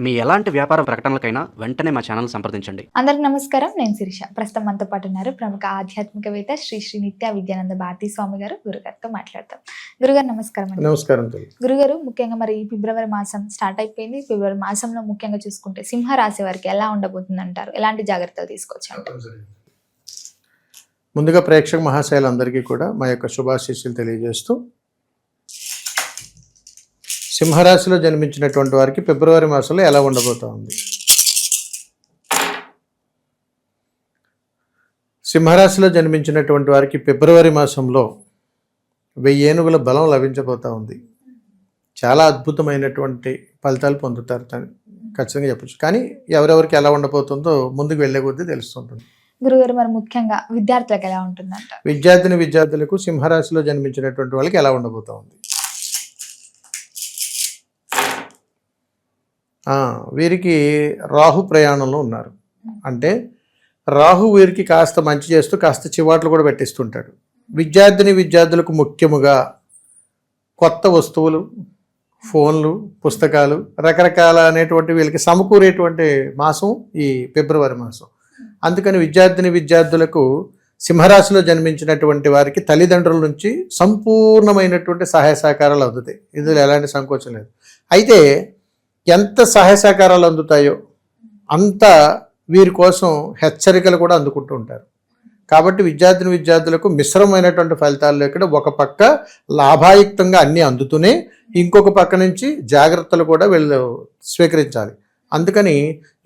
మీ ఎలాంటి వ్యాపార ప్రకటనలకైనా వెంటనే మా ఛానల్ సంప్రదించండి. అందరికి నమస్కారం. నేను శిరీష. ప్రస్తుతం మనతో పాటు ఉన్నారు ప్రముఖ ఆధ్యాత్మికవేత్త శ్రీ శ్రీ నిత్య విద్యానంద భారతీ స్వామి గారు. గురుగారితో మాట్లాడతాం. గురుగారు నమస్కారం అండి. నమస్కారం తల్లి. గురుగారు ముఖ్యంగా మరి ఈ ఫిబ్రవరి మాసం స్టార్ట్ అయిపోయింది. ఫిబ్రవరి మాసంలో ముఖ్యంగా చూసుకుంటే సింహ రాశి వారికి ఎలా ఉండబోతుంది అంటారు ఎలాంటి జాగ్రత్తలు తీసుకోవచ్చు? ముందుగా ప్రేక్షక మహాశైలందరికీ కూడా మా యొక్క శుభాశీస్సులు తెలియజేస్తూ సింహరాశిలో జన్మించినటువంటి వారికి ఫిబ్రవరి మాసంలో ఎలా ఉండబోతా ఉంది? సింహరాశిలో జన్మించినటువంటి వారికి ఫిబ్రవరి మాసంలో వెయ్యి ఏనుగుల బలం లభించబోతా ఉంది. చాలా అద్భుతమైనటువంటి ఫలితాలు పొందుతారు తను. ఖచ్చితంగా చెప్పచ్చు. కానీ ఎవరెవరికి ఎలా ఉండబోతుందో ముందుకు వెళ్ళే కొద్దీ తెలుస్తుంటుంది. గురుగారు మరి ముఖ్యంగా విద్యార్థులకు ఎలా ఉంటుంది విద్యార్థిని విద్యార్థులకు సింహరాశిలో జన్మించినటువంటి వాళ్ళకి ఎలా ఉండబోతా ఉంది? వీరికి రాహు ప్రయాణంలో ఉన్నారు. అంటే రాహు వీరికి కాస్త మంచి చేస్తూ కాస్త చివాట్లు కూడా పెట్టిస్తుంటాడు. విద్యార్థిని విద్యార్థులకు ముఖ్యముగా కొత్త వస్తువులు ఫోన్లు పుస్తకాలు రకరకాల అనేటువంటి వీళ్ళకి సమకూరేటువంటి మాసం ఈ ఫిబ్రవరి మాసం. అందుకని విద్యార్థిని విద్యార్థులకు సింహరాశిలో జన్మించినటువంటి వారికి తల్లిదండ్రుల నుంచి సంపూర్ణమైనటువంటి సహాయ సహకారాలు అందుతాయి. ఇందులో ఎలాంటి సంకోచం లేదు. అయితే ఎంత సహాయ సహకారాలు అందుతాయో అంత వీరి కోసం హెచ్చరికలు కూడా అందుకుంటూ ఉంటారు. కాబట్టి విద్యార్థిని విద్యార్థులకు మిశ్రమైనటువంటి ఫలితాల్లో ఇక్కడ ఒక పక్క లాభాయుక్తంగా అన్నీ అందుతూనే ఇంకొక పక్క నుంచి జాగ్రత్తలు కూడా వీళ్ళు స్వీకరించాలి. అందుకని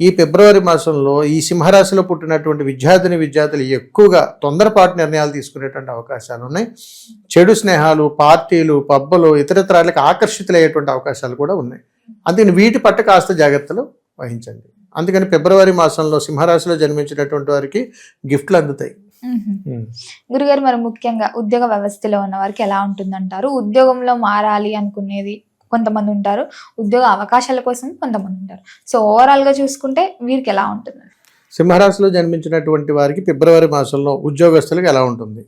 ఈ ఫిబ్రవరి మాసంలో ఈ సింహరాశిలో పుట్టినటువంటి విద్యార్థిని విద్యార్థులు ఎక్కువగా తొందరపాటు నిర్ణయాలు తీసుకునేటువంటి అవకాశాలు ఉన్నాయి. చెడు స్నేహాలు పార్టీలు పబ్బలు ఇతరత్రాలకు ఆకర్షితులయ్యేటువంటి అవకాశాలు కూడా ఉన్నాయి. అందుకని వీటి పట్ల కాస్త జాగ్రత్తలు వహించండి. అందుకని ఫిబ్రవరి మాసంలో సింహరాశిలో జన్మించినటువంటి వారికి గిఫ్ట్లు అందుతాయి. గురుగారు మరి ముఖ్యంగా ఉద్యోగ వ్యవస్థలో ఉన్న వారికి ఎలా ఉంటుంది అంటారు ఉద్యోగంలో మారాలి అనుకునేది కొంతమంది ఉంటారు. ఉద్యోగ అవకాశాల కోసం కొంతమంది ఉంటారు. సో ఓవరాల్గా చూసుకుంటే వీరికి ఎలా ఉంటుంది సింహరాశిలో జన్మించినటువంటి వారికి ఫిబ్రవరి మాసంలో ఉద్యోగస్తులకు ఎలా ఉంటుంది?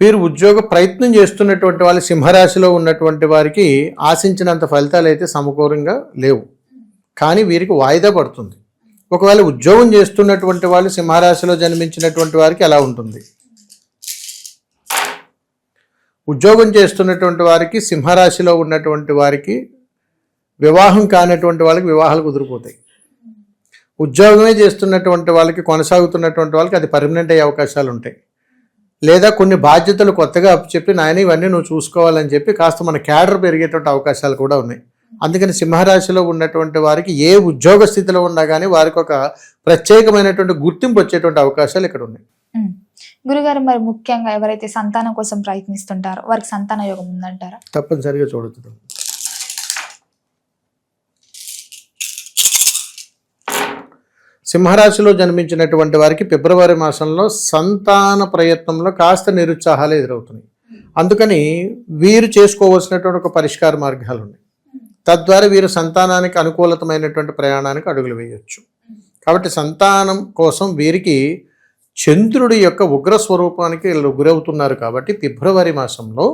వీరు ఉద్యోగ ప్రయత్నం చేస్తున్నటువంటి వాళ్ళు సింహరాశిలో ఉన్నటువంటి వారికి ఆశించినంత ఫలితాలు అయితే సమకూరంగా లేవు. కానీ వీరికి వాయిదా పడుతుంది. ఒకవేళ ఉద్యోగం చేస్తున్నటువంటి వాళ్ళు సింహరాశిలో జన్మించినటువంటి వారికి ఎలా ఉంటుంది. ఉద్యోగం చేస్తున్నటువంటి వారికి సింహరాశిలో ఉన్నటువంటి వారికి వివాహం కానటువంటి వాళ్ళకి వివాహాలు కుదిరిపోతాయి. ఉద్యోగమే చేస్తున్నటువంటి వాళ్ళకి కొనసాగుతున్నటువంటి వాళ్ళకి అది పర్మనెంట్ అయ్యే అవకాశాలు ఉంటాయి. లేదా కొన్ని బాధ్యతలు కొత్తగా చెప్పి నాయన ఇవన్నీ నువ్వు చూసుకోవాలని చెప్పి కాస్త మన క్యాడర్ పెరిగేటువంటి అవకాశాలు కూడా ఉన్నాయి. అందుకని సింహరాశిలో ఉన్నటువంటి వారికి ఏ ఉద్యోగ స్థితిలో ఉన్నా కానీ వారికి ఒక ప్రత్యేకమైనటువంటి గుర్తింపు వచ్చేటువంటి అవకాశాలు ఇక్కడ ఉన్నాయి. గురుగారు మరి ముఖ్యంగా ఎవరైతే సంతానం కోసం ప్రయత్నిస్తుంటారో వారికి సంతాన యోగం ఉందంటారా? తప్పనిసరిగా చూడొచ్చు సింహరాశిలో జన్మించినటువంటి వారికి ఫిబ్రవరి మాసంలో సంతాన ప్రయత్నంలో కాస్త నిరుత్సాహాలు ఎదురవుతున్నాయి. అందుకని వీరు చేసుకోవాల్సినటువంటి ఒక పరిష్కార మార్గాలు ఉన్నాయి. తద్వారా వీరు సంతానానికి అనుకూలతమైనటువంటి ప్రయాణానికి అడుగులు వేయవచ్చు కాబట్టి సంతానం కోసం వీరికి చంద్రుడి యొక్క ఉగ్ర స్వరూపానికి వీళ్ళు గురవుతున్నారు కాబట్టి ఫిబ్రవరి మాసంలో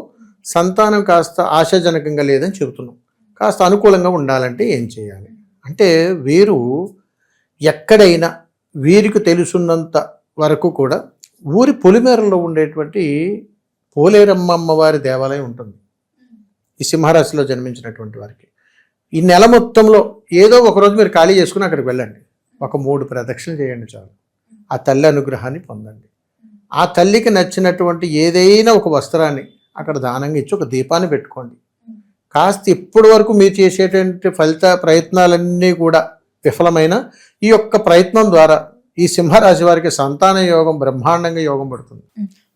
సంతానం కాస్త ఆశాజనకంగా లేదని చెబుతున్నాం. కాస్త అనుకూలంగా ఉండాలంటే ఏం చేయాలి? అంటే వీరు ఎక్కడైనా వీరికి తెలుసున్నంత వరకు కూడా ఊరి పొలిమేరలో ఉండేటువంటి పోలేరమ్మ అమ్మవారి దేవాలయం ఉంటుంది. ఈ సింహరాశిలో జన్మించినటువంటి వారికి. ఈ నెల మొత్తంలో ఏదో ఒకరోజు మీరు ఖాళీ చేసుకుని అక్కడికి వెళ్ళండి. ఒక మూడు ప్రదక్షిణలు చేయండి చాలు. ఆ తల్లి అనుగ్రహాన్ని పొందండి. ఆ తల్లికి నచ్చినటువంటి ఏదైనా ఒక వస్త్రాన్ని అక్కడ దానంగా ఇచ్చి ఒక దీపాన్ని పెట్టుకోండి. కాస్త ఇప్పటి వరకు మీరు చేసేటువంటి ఫలిత ప్రయత్నాలన్నీ కూడా విఫలమైన ఈ యొక్క ప్రయత్నం ద్వారా ఈ సింహరాశి వారికి సంతాన యోగం బ్రహ్మాండంగా యోగం పడుతుంది.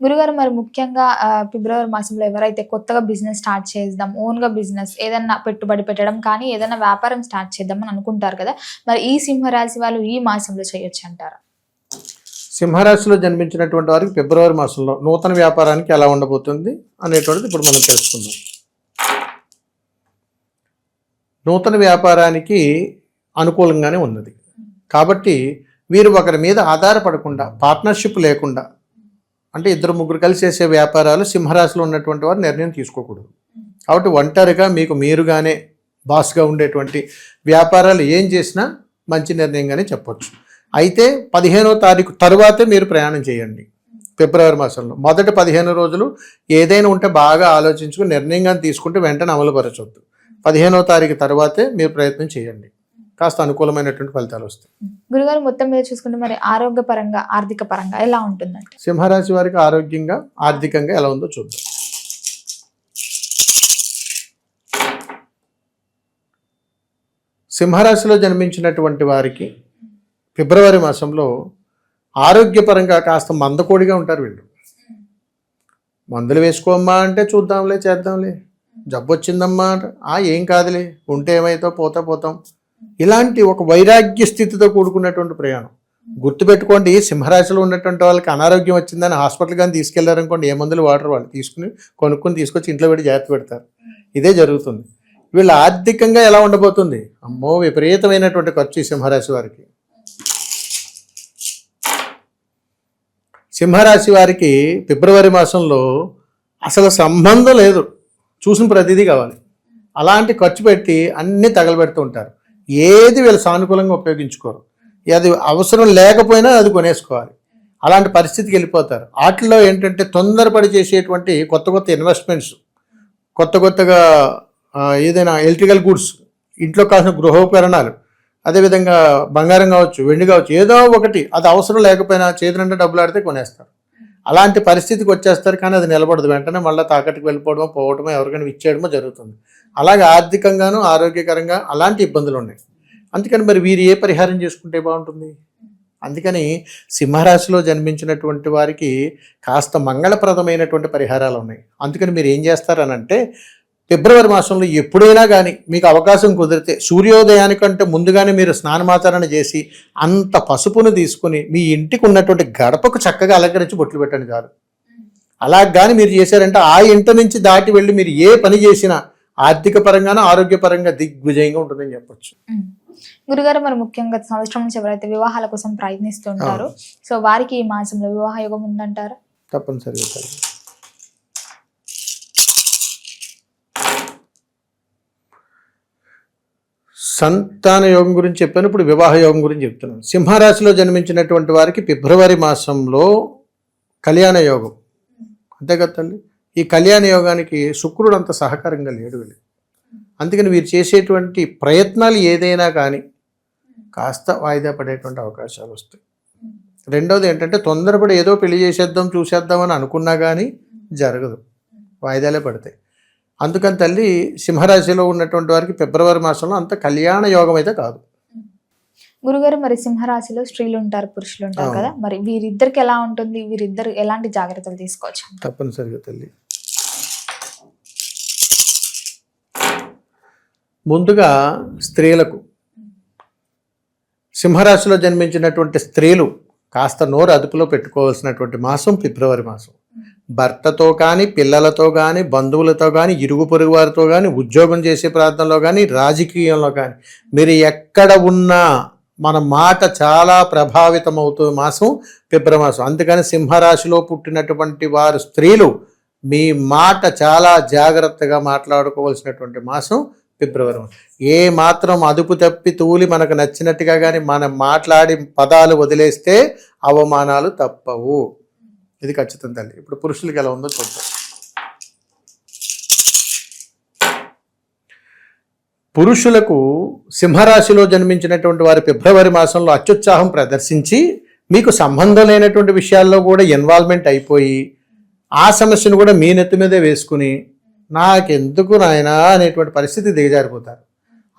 గురుగారు మరి ముఖ్యంగా ఫిబ్రవరి మాసంలో ఎవరైతే కొత్తగా బిజినెస్ స్టార్ట్ చేద్దాం ఓన్గా బిజినెస్ ఏదన్నా పెట్టుబడి పెట్టడం కానీ ఏదైనా వ్యాపారం స్టార్ట్ చేద్దాం అని అనుకుంటారు కదా మరి ఈ సింహరాశి వాళ్ళు ఈ మాసంలో చేయొచ్చు అంటారా? సింహరాశిలో జన్మించినటువంటి వారికి ఫిబ్రవరి మాసంలో నూతన వ్యాపారానికి ఎలా ఉండబోతుంది అనేటువంటిది ఇప్పుడు మనం తెలుసుకుందాం. నూతన వ్యాపారానికి అనుకూలంగానే ఉన్నది. కాబట్టి వీరు ఒకరి మీద ఆధారపడకుండా పార్ట్నర్షిప్ లేకుండా అంటే ఇద్దరు ముగ్గురు కలిసి చేసే వ్యాపారాలు సింహరాశిలో ఉన్నటువంటి వారు నిర్ణయం తీసుకోకూడదు. కాబట్టి ఒంటరిగా మీకు మీరుగానే బాస్గా ఉండేటువంటి వ్యాపారాలు ఏం చేసినా మంచి నిర్ణయంగానే చెప్పొచ్చు. అయితే పదిహేనో తారీఖు తరువాతే మీరు ప్రయాణం చేయండి. ఫిబ్రవరి మాసంలో. మొదటి పదిహేను రోజులు ఏదైనా ఉంటే బాగా ఆలోచించుకుని నిర్ణయంగా తీసుకుంటే వెంటనే అమలుపరచొద్దు. పదిహేనో తారీఖు తర్వాతే మీరు ప్రయత్నం చేయండి. కాస్త అనుకూలమైనటువంటి ఫలితాలు వస్తాయి. గురుగారు మొత్తం మీద చూసుకుంటే మరి ఆరోగ్యపరంగా ఆర్థిక పరంగా ఎలా ఉంటుందంటే సింహరాశి వారికి ఆరోగ్యంగా ఆర్థికంగా ఎలా ఉందో చూద్దాం. సింహరాశిలో జన్మించినటువంటి వారికి ఫిబ్రవరి మాసంలో ఆరోగ్యపరంగా కాస్త మందకోడిగా ఉంటారు వీళ్ళు. మందులు వేసుకోమ్మా అంటే చూద్దాంలే చేద్దాంలే. జబ్బు వచ్చిందమ్మా ఏం కాదులే ఉంటే ఏమైతో పోతా పోతాం. ఇలాంటి ఒక వైరాగ్య స్థితితో కూడుకున్నటువంటి ప్రయాణం. గుర్తుపెట్టుకోండి సింహరాశిలో ఉన్నటువంటి వాళ్ళకి అనారోగ్యం వచ్చిందని హాస్పిటల్ కానీ తీసుకెళ్ళారనుకోండి ఏ మందులు వాడరు వాళ్ళు. తీసుకుని కొనుక్కొని తీసుకొచ్చి ఇంట్లో పెట్టి జాగ్రత్త పెడతారు. ఇదే జరుగుతుంది. వీళ్ళు ఆర్థికంగా ఎలా ఉండబోతుంది? అమ్మో విపరీతమైనటువంటి ఖర్చు ఈ సింహరాశి వారికి. సింహరాశి వారికి ఫిబ్రవరి మాసంలో అసలు సంబంధం లేదు. చూసిన ప్రతిదీ కావాలి. అలాంటి ఖర్చు పెట్టి అన్నీ తగలబెడుతూ ఉంటారు. ఏది వీళ్ళు సానుకూలంగా ఉపయోగించుకోరు. అది అవసరం లేకపోయినా అది కొనేసుకోవాలి. అలాంటి పరిస్థితికి వెళ్ళిపోతారు. వాటిలో ఏంటంటే తొందరపడి చేసేటువంటి కొత్త కొత్త ఇన్వెస్ట్మెంట్స్ కొత్త కొత్తగా ఏదైనా ఎలక్ట్రికల్ గూడ్స్ ఇంట్లో కావాల్సిన గృహోపకరణాలు అదేవిధంగా బంగారం కావచ్చు వెండి కావచ్చు ఏదో ఒకటి అది అవసరం లేకపోయినా చేతులంటే డబ్బులు ఆడితే కొనేస్తారు. అలాంటి పరిస్థితికి వచ్చేస్తారు కానీ అది నిలబడదు. వెంటనే మళ్ళీ తాకట్టుకు వెళ్ళిపోవడమో పోవడమో ఎవరికైనా ఇచ్చేయడమో జరుగుతుంది. అలాగే ఆర్థికంగాను ఆరోగ్యకరంగా అలాంటి ఇబ్బందులు ఉన్నాయి. అందుకని మరి వీరు ఏ పరిహారం చేసుకుంటే బాగుంటుంది? అందుకని సింహరాశిలో జన్మించినటువంటి వారికి కాస్త మంగళప్రదమైనటువంటి పరిహారాలు ఉన్నాయి. అందుకని మీరు ఏం చేస్తారనంటే ఫిబ్రవరి మాసంలో ఎప్పుడైనా కానీ మీకు అవకాశం కుదిరితే సూర్యోదయానికంటే ముందుగానే మీరు స్నానమాచరణ చేసి అంత పసుపును తీసుకుని మీ ఇంటికి ఉన్నటువంటి గడపకు చక్కగా అలంకరించి బొట్లు పెట్టండి చాలు. అలా కానీ మీరు చేశారంటే ఆ ఇంటి నుంచి దాటి వెళ్ళి మీరు ఏ పని చేసినా ఆర్థిక పరంగానూ ఆరోగ్యపరంగా దిగ్విజయంగా ఉంటుందని చెప్పొచ్చు. గురుగారు మరి ముఖ్యంగా సంవత్సరం నుంచి ఎవరైతే వివాహాల కోసం ప్రయత్నిస్తుంటారో సో వారికి ఈ మాసంలో వివాహ యోగం ఉందంటారా? తప్పనిసరిగా. సంతాన యోగం గురించి చెప్పాను ఇప్పుడు వివాహ యోగం గురించి చెప్తున్నాను. సింహరాశిలో జన్మించినటువంటి వారికి ఫిబ్రవరి మాసంలో కళ్యాణ యోగం. అంతే కదా తల్లి ఈ కళ్యాణ యోగానికి శుక్రుడు అంత సహకారంగా లేడు వెళ్ళి. అందుకని వీరు చేసేటువంటి ప్రయత్నాలు ఏదైనా కానీ కాస్త వాయిదా పడేటువంటి అవకాశాలు వస్తాయి. రెండవది ఏంటంటే తొందరపడి ఏదో పెళ్ళి చేసేద్దాం చూసేద్దాం అని అనుకున్నా కానీ జరగదు. వాయిదాలే పడతాయి. అందుకని తల్లి సింహరాశిలో ఉన్నటువంటి వారికి ఫిబ్రవరి మాసంలో అంత కళ్యాణ యోగం అయితే కాదు. గురుగారు మరి సింహరాశిలో స్త్రీలు ఉంటారు పురుషులు ఉంటారు. కదా? మరి వీరిద్దరికి ఎలా ఉంటుంది? వీరిద్దరు ఎలాంటి జాగ్రత్తలు తీసుకోవచ్చు? తప్పనిసరిగా తల్లి. ముందుగా స్త్రీలకు. సింహరాశిలో జన్మించినటువంటి స్త్రీలు కాస్త నోరు అదుపులో పెట్టుకోవాల్సినటువంటి మాసం ఫిబ్రవరి మాసం. భర్తతో కానీ పిల్లలతో కానీ బంధువులతో కానీ ఇరుగు పొరుగు వారితో కానీ ఉద్యోగం చేసే ప్రాంతంలో కానీ రాజకీయంలో కానీ మీరు ఎక్కడ ఉన్నా మన మాట చాలా ప్రభావితం అవుతుంది మాసం. ఫిబ్రమాసం అందుకని సింహరాశిలో పుట్టినటువంటి వారు స్త్రీలు మీ మాట చాలా జాగ్రత్తగా మాట్లాడుకోవాల్సినటువంటి మాసం ఫిబ్రవరి ఏ మాత్రం అదుపు తప్పి తూలి మనకు నచ్చినట్టుగా కానీ మనం మాట్లాడి పదాలు వదిలేస్తే అవమానాలు తప్పవు. ఇది ఖచ్చితం తల్లి. ఇప్పుడు పురుషులకి ఎలా ఉందో చూద్దాం. పురుషులకు సింహరాశిలో జన్మించినటువంటి వారి ఫిబ్రవరి మాసంలో అత్యుత్సాహం ప్రదర్శించి మీకు సంబంధం లేనటువంటి విషయాల్లో కూడా ఇన్వాల్వ్మెంట్ అయిపోయి ఆ సమస్యను కూడా మీ నెత్తి మీదే వేసుకుని నాకెందుకు నాయనా అనేటువంటి పరిస్థితి దిగజారిపోతారు.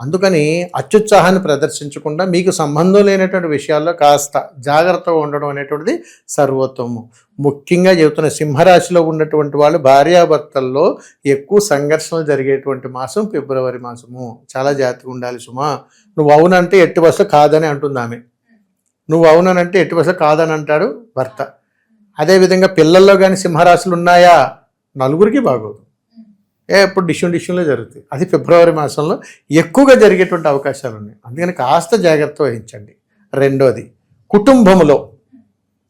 అందుకని అత్యుత్సాహాన్ని ప్రదర్శించకుండా మీకు సంబంధం లేనటువంటి విషయాల్లో కాస్త జాగ్రత్తగా ఉండడం అనేటువంటిది సర్వోత్తము. ముఖ్యంగా చెబుతున్న సింహరాశిలో ఉన్నటువంటి వాళ్ళు భార్యాభర్తల్లో ఎక్కువ సంఘర్షణలు జరిగేటువంటి మాసం ఫిబ్రవరి మాసము. చాలా జాగ్రత్తగా ఉండాలి సుమా. నువ్వు అవునంటే ఎట్టి బస్సు కాదని అంటుంది ఆమె. నువ్వు అవుననంటే ఎట్టి బస్సు కాదని అంటాడు భర్త. అదేవిధంగా పిల్లల్లో కానీ సింహరాశులు ఉన్నాయా? నలుగురికి బాగోదు. ఎప్పుడు డిష్యూన్ డిష్యూన్లో జరుగుతాయి. అది ఫిబ్రవరి మాసంలో ఎక్కువగా జరిగేటువంటి అవకాశాలు ఉన్నాయి. అందుకని కాస్త జాగ్రత్త వహించండి. రెండోది కుటుంబంలో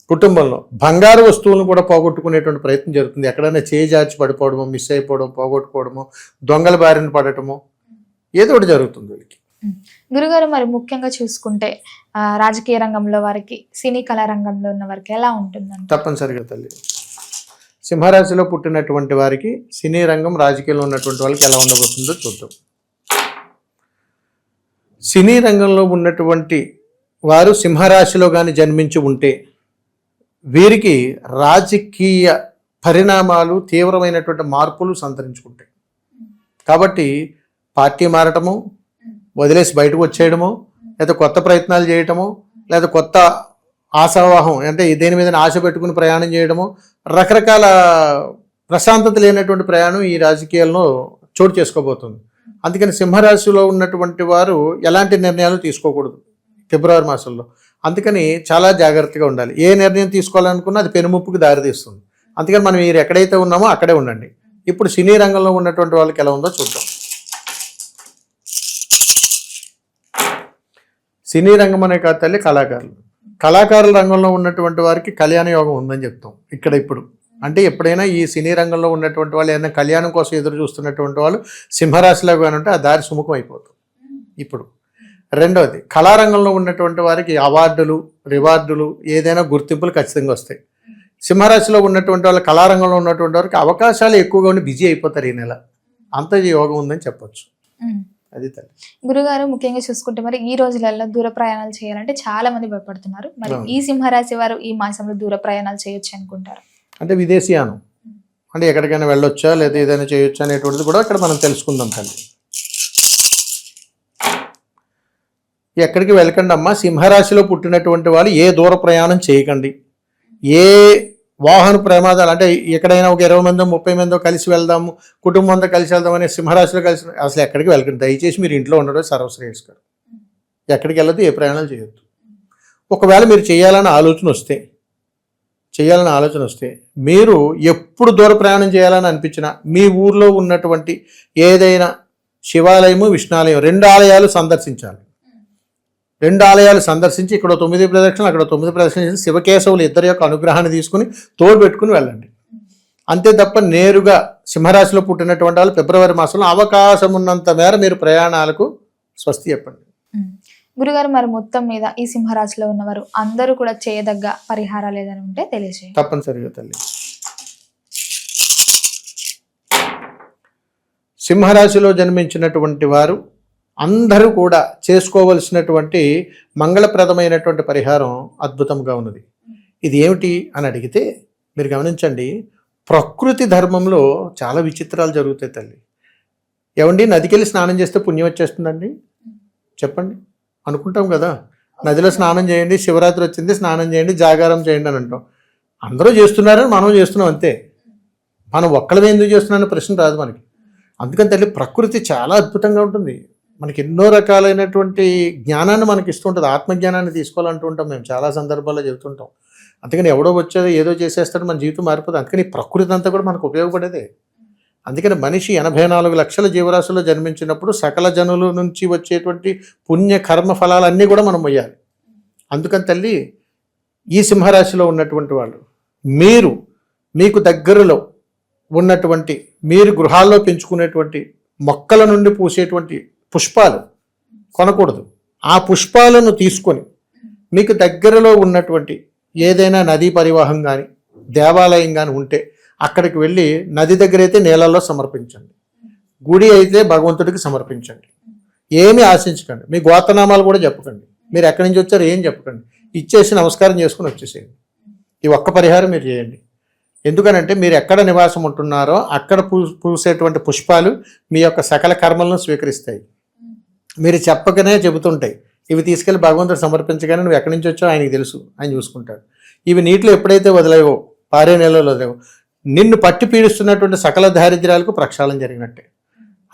కుటుంబంలో బంగారు వస్తువులను కూడా పోగొట్టుకునేటువంటి ప్రయత్నం జరుగుతుంది. ఎక్కడైనా చేజార్చి పడిపోవడమో మిస్ అయిపోవడం పోగొట్టుకోవడమో దొంగల బారిన పడటమో ఏదో ఒకటి జరుగుతుంది వీళ్ళకి. గురుగారు మరి ముఖ్యంగా చూసుకుంటే రాజకీయ రంగంలో వారికి సినీ కళా రంగంలో ఉన్న వారికి ఎలా ఉంటుందంట తప్పనిసరిగా తల్లి. సింహరాశిలో పుట్టినటువంటి వారికి సినీ రంగం రాజకీయంలో ఉన్నటువంటి వాళ్ళకి ఎలా ఉండబోతుందో చూద్దాం. సినీ రంగంలో ఉన్నటువంటి వారు సింహరాశిలో కానీ జన్మించి ఉంటే వీరికి రాజకీయ పరిణామాలు తీవ్రమైనటువంటి మార్పులు సంతరించుకుంటాయి. కాబట్టి పార్టీ మారటము వదిలేసి బయటకు వచ్చేయడము లేదా కొత్త ప్రయత్నాలు చేయటము లేదా కొత్త ఆశావాహం అంటే దేని మీద ఆశ పెట్టుకుని ప్రయాణం చేయడము రకరకాల ప్రశాంతత లేనటువంటి ప్రయాణం ఈ రాజకీయాల్లో చోటు చేసుకోబోతుంది. అందుకని సింహరాశిలో ఉన్నటువంటి వారు ఎలాంటి నిర్ణయాలు తీసుకోకూడదు ఫిబ్రవరి మాసంలో. అందుకని చాలా జాగ్రత్తగా ఉండాలి. ఏ నిర్ణయం తీసుకోవాలనుకున్నా అది పెనుముప్పుకి దారితీస్తుంది. అందుకని మనం మీరు ఎక్కడైతే ఉన్నామో అక్కడే ఉండండి. ఇప్పుడు సినీ రంగంలో ఉన్నటువంటి వాళ్ళకి ఎలా ఉందో చూద్దాం. సినీ రంగం అనే కాదు తల్లి కళాకారులు. కళాకారుల రంగంలో ఉన్నటువంటి వారికి కళ్యాణ యోగం ఉందని చెప్తాం. ఇక్కడ ఇప్పుడు. అంటే ఎప్పుడైనా ఈ సినీ రంగంలో ఉన్నటువంటి వాళ్ళు ఏదైనా కళ్యాణం కోసం ఎదురు చూస్తున్నటువంటి వాళ్ళు సింహరాశిలో కానీ ఉంటే ఆ దారి సుముఖం అయిపోతుంది. ఇప్పుడు. రెండవది కళారంగంలో ఉన్నటువంటి వారికి అవార్డులు రివార్డులు ఏదైనా గుర్తింపులు ఖచ్చితంగా వస్తాయి. సింహరాశిలో ఉన్నటువంటి వాళ్ళు కళారంగంలో ఉన్నటువంటి వారికి అవకాశాలు ఎక్కువగా ఉండి బిజీ అయిపోతారు ఈ నెల. అంత యోగం ఉందని చెప్పొచ్చు. అది తల్లి. గురుగారు ముఖ్యంగా చూసుకుంటే మరి ఈ రోజులలో దూర ప్రయాణాలు చేయాలంటే చాలా మంది భయపడుతున్నారు. మరి. ఈ సింహరాశి వారు ఈ మాసంలో దూర ప్రయాణాలు చేయొచ్చు అనుకుంటారు. అంటే విదేశీయానం. అంటే ఎక్కడికైనా వెళ్ళొచ్చా? లేదా ఏదైనా చేయొచ్చా అనేటువంటిది కూడా అక్కడ మనం తెలుసుకుందాం తల్లి. ఎక్కడికి వెళ్ళకండి అమ్మా సింహరాశిలో పుట్టినటువంటి వాళ్ళు ఏ దూర ప్రయాణం చేయకండి. ఏ వాహన ప్రమాదాలు అంటే ఎక్కడైనా ఒక ఇరవై మందో ముప్పై మందో కలిసి వెళ్దాము కుటుంబంతో కలిసి వెళ్దాం అనే సింహరాశిలో కలిసి అసలు ఎక్కడికి వెళ్ళకండి. దయచేసి మీరు ఇంట్లో ఉండడం సర్వశ్రేయస్కరం. ఎక్కడికి వెళ్ళదు ఏ ప్రయాణాలు చేయొద్దు. ఒకవేళ మీరు చేయాలని ఆలోచన వస్తే చేయాలని ఆలోచన వస్తే మీరు ఎప్పుడు దూర ప్రయాణం చేయాలని అనిపించినా మీ ఊర్లో ఉన్నటువంటి ఏదైనా శివాలయము విష్ణాలయం రెండు ఆలయాలు సందర్శించాలి. రెండు ఆలయాలు సందర్శించి ఇక్కడ తొమ్మిది ప్రదక్షిణలు అక్కడ తొమ్మిది ప్రదక్షిణలు చేసి శివకేశవులు ఇద్దరి యొక్క అనుగ్రహాన్ని తీసుకుని తోడు పెట్టుకుని వెళ్ళండి. అంతే తప్ప నేరుగా సింహరాశిలో పుట్టినటువంటి వాళ్ళు ఫిబ్రవరి మాసంలో అవకాశం ఉన్నంత మేర మీరు ప్రయాణాలకు స్వస్తి చెప్పండి. గురుగారు మరి మొత్తం మీద ఈ సింహరాశిలో ఉన్నవారు అందరూ కూడా చేయదగ్గ పరిహారాలు ఏదైనా ఉంటే తెలియజేయండి. తప్పనిసరిగా తల్లి. సింహరాశిలో జన్మించినటువంటి వారు అందరూ కూడా చేసుకోవలసినటువంటి మంగళప్రదమైనటువంటి పరిహారం అద్భుతంగా ఉన్నది. ఇది ఏమిటి అని అడిగితే మీరు గమనించండి ప్రకృతి ధర్మంలో చాలా విచిత్రాలు జరుగుతాయి తల్లి. ఏమండి నదికెళ్ళి స్నానం చేస్తే పుణ్యం వచ్చేస్తుందండి? చెప్పండి. అనుకుంటాం కదా. నదిలో స్నానం చేయండి శివరాత్రి వచ్చింది స్నానం చేయండి జాగారం చేయండి అని అంటాం. అందరూ చేస్తున్నారని మనం చేస్తున్నాం అంతే. మనం ఒక్కళ్ళమే ఎందుకు చేస్తున్నామని ప్రశ్న రాదు మనకి. అందుకని తల్లి ప్రకృతి చాలా అద్భుతంగా ఉంటుంది. మనకి ఎన్నో రకాలైనటువంటి జ్ఞానాన్ని మనకి ఇస్తుంటుంది. ఆత్మజ్ఞానాన్ని తీసుకోవాలంటూ ఉంటాం మేము. చాలా సందర్భాల్లో చెబుతుంటాం. అందుకని ఎవడో వచ్చేదో ఏదో చేసేస్తాడు మన జీవితం మారిపోతుంది అందుకని ప్రకృతి అంతా కూడా మనకు ఉపయోగపడేదే. అందుకని మనిషి ఎనభై నాలుగు లక్షల జీవరాశుల్లో జన్మించినప్పుడు సకల జనుల నుంచి వచ్చేటువంటి పుణ్య కర్మ ఫలాలన్నీ కూడా మనం మొయ్యాలి. అందుకని తల్లి ఈ సింహరాశిలో ఉన్నటువంటి వాళ్ళు మీరు మీకు దగ్గరలో ఉన్నటువంటి మీరు గృహాల్లో పెంచుకునేటువంటి మొక్కల నుండి పూసేటువంటి పుష్పాలు కొనకూడదు. ఆ పుష్పాలను తీసుకొని మీకు దగ్గరలో ఉన్నటువంటి ఏదైనా నదీ పరివాహం కానీ దేవాలయం కానీ ఉంటే అక్కడికి వెళ్ళి నది దగ్గర అయితే నీళ్ళల్లో సమర్పించండి. గుడి అయితే భగవంతుడికి సమర్పించండి. ఏమీ ఆశించకండి. మీ గోతనామాలు కూడా చెప్పకండి. మీరు ఎక్కడి నుంచి వచ్చారో ఏం చెప్పకండి. ఇచ్చేసి నమస్కారం చేసుకుని వచ్చేసేయండి. ఈ ఒక్క పరిహారం మీరు చేయండి. ఎందుకనంటే మీరు ఎక్కడ నివాసం ఉంటున్నారో అక్కడ పూ పూసేటువంటి పుష్పాలు మీ యొక్క సకల కర్మలను స్వీకరిస్తాయి. మీరు చెప్పకనే చెబుతుంటాయి. ఇవి తీసుకెళ్ళి భగవంతుడు సమర్పించగానే నువ్వు ఎక్కడి నుంచి వచ్చావు ఆయనకి తెలుసు. ఆయన చూసుకుంటాడు. ఇవి నీటిలో ఎప్పుడైతే వదిలేవో పారే నెలలో వదిలేవో నిన్ను పట్టి పీడిస్తున్నటువంటి సకల దారిద్ర్యాలకు ప్రక్షాళన జరిగినట్టే.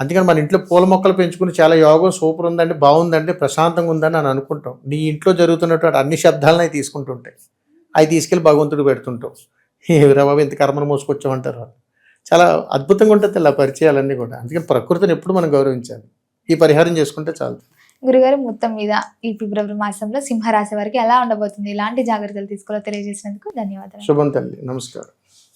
అందుకని మన ఇంట్లో పూల మొక్కలు పెంచుకుని చాలా యోగం సూపర్ ఉందండి బాగుందండి ప్రశాంతంగా ఉందని అని అనుకుంటాం. నీ ఇంట్లో జరుగుతున్నటువంటి అన్ని శబ్దాలను అవి తీసుకుంటుంటాయి. అవి తీసుకెళ్ళి భగవంతుడు పెడుతుంటాం. ఏమిరా బాబు ఇంత కర్మను మోసుకొచ్చామంటారు చాలా అద్భుతంగా ఉంటుంది ఇలా పరిచయాలన్నీ కూడా. అందుకని ప్రకృతిని ఎప్పుడు మనం గౌరవించాలి. ఈ పరిహారం చేసుకుంటే చాలు. గురుగారు మొత్తం మీద ఈ ఫిబ్రవరి మాసంలో సింహరాశి వారికి ఎలా ఉండబోతుంది? ఎలాంటి జాగ్రత్తలు తీసుకోవాలో తెలియజేసినందుకు ధన్యవాదాలు. శుభం తల్లి. నమస్కారం.